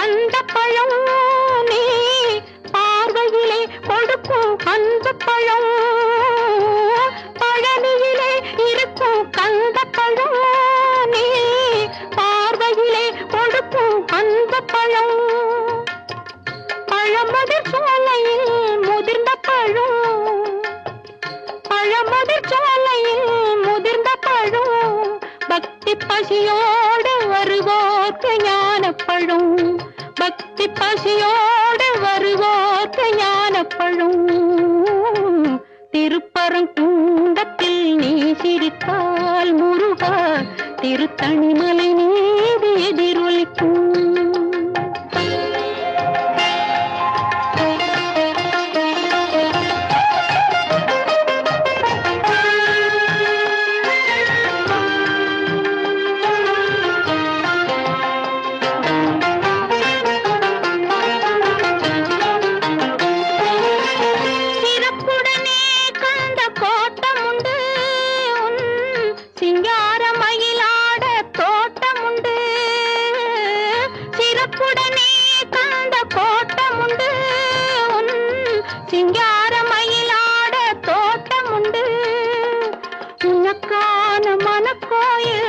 இருக்கும் கந்த பழம் நீ பார்வையிலே கொடுக்கும் அந்த பழம். பழனியிலே இருக்கும் கந்த பழம் நீ பார்வையிலே கொடுக்கும் அந்த பழம். பழமது சோலையில் பசியோடு வருவோர்க்கு ஞானப்பழும். பக்தி பசியோடு வருவோர்க்கு ஞானப்பழும். திருப்பரங்குன்றத்தில் நீ சிரித்தால் முருகா திருத்தணிமலை நீதி எதிரொலிக்கும். சிறப்புடனே கண்ட கோட்டம் சிங்கார மயிலாட தோட்டம் உனக்கான மனக்கோயில்